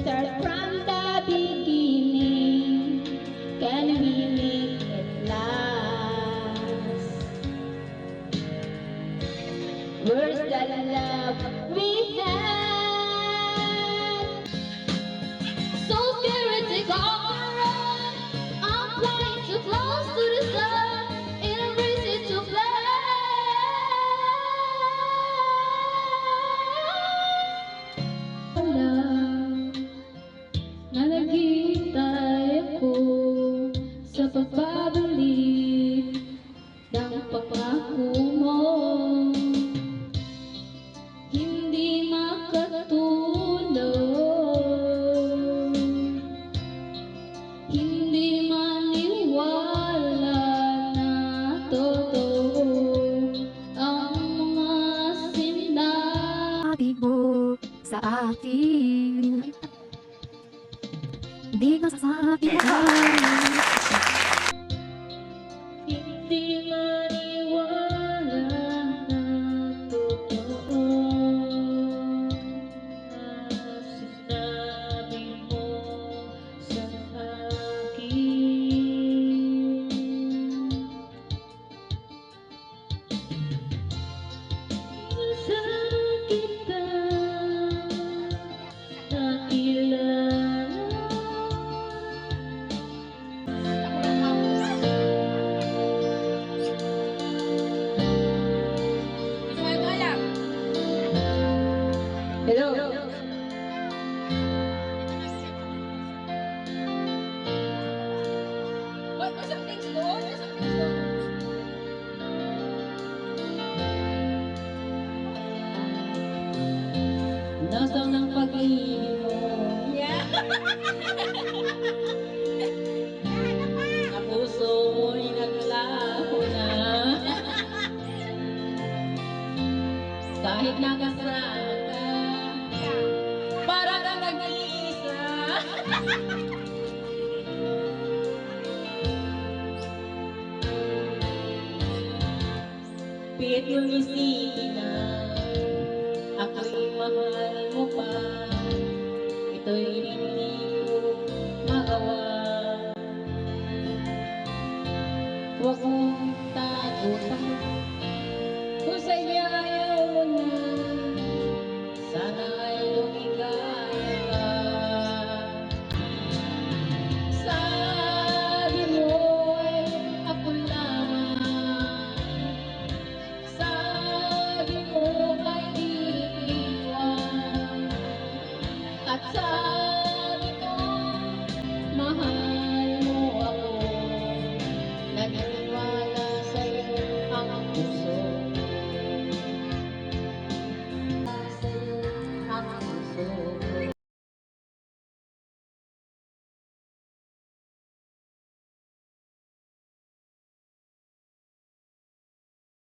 start from the beginning. Can we make it last? Where's the love pangako mo. Hindi makatulog Hindi maniwala na totoo Ang mga sinabi mo sa akin Di ka sasabi ka Hello. What was. Nasaan ang pag-ibig mo? Yeah. Ang puso mo'y naglaho na Kahit nakasama Piit mong isipin na Ako'y mahal mo pa Ito'y hindi ko magawa Huwag mong tagutan Kung sa'yo ayaw